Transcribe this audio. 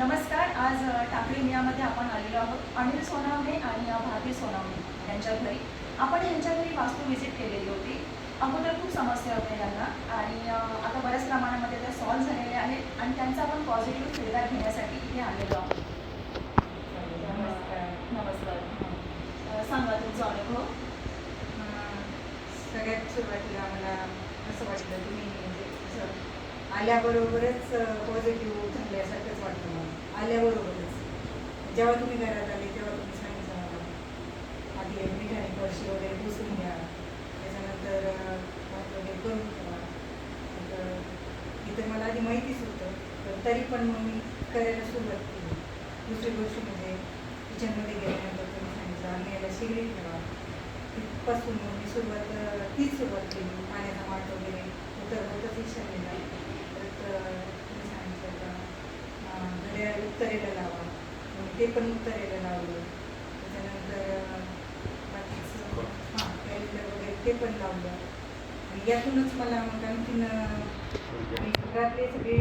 नमस्कार आज टाकळी मियामध्ये आपण आलेलो आहोत. अनिल सोनावणे आणि भारती सोनावणे यांच्या घरी. आपण यांच्या घरी वास्तू व्हिजिट केलेली होती. अगोदर खूप समस्या होत्या यांना आणि आता बऱ्याच प्रमाणामध्ये त्या सॉल्व्ह झालेल्या आहेत आणि त्यांचा आपण पॉझिटिव्ह फीडबॅक घेण्यासाठी इथे आलेलो आहोत. नमस्कार. सांगा तुमचा अनुभव. सगळ्यात सुरुवातीला मला असं वाटलं तुम्ही म्हणजे आल्याबरोबरच पॉझिटिव्ह आल्याबरोबरच जेव्हा तुम्ही घरात आले तेव्हा तुम्ही सांगितलं मला. आधी मिठाने फरशी वगैरे पुसून घ्या. त्याच्यानंतर भात वगैरे करून ठेवा. तर इथं मला आधी माहितीच होतं. पण तरी पण मग मी करायला सुरुवात केली. दुसरी गोष्ट म्हणजे किचनमध्ये गेल्यानंतर तुम्ही सांगितलं आम्ही याला शेगडी ठेवा. तिथपासून मग मी सुरुवात तीच सुरुवात केली. पाण्याचा माठ वगैरे उतर होतच विचारलेला परत तुम्ही सांगितलं का घड्याळ उत्तरेला लावा. ते पण उत्तरेला लावलं? त्याच्यानंतर बाकीचं हां. कॅलेंडर वगैरे ते पण लावलं. आणि यातूनच मला मग आणखीन अं, आणि घरातले सगळे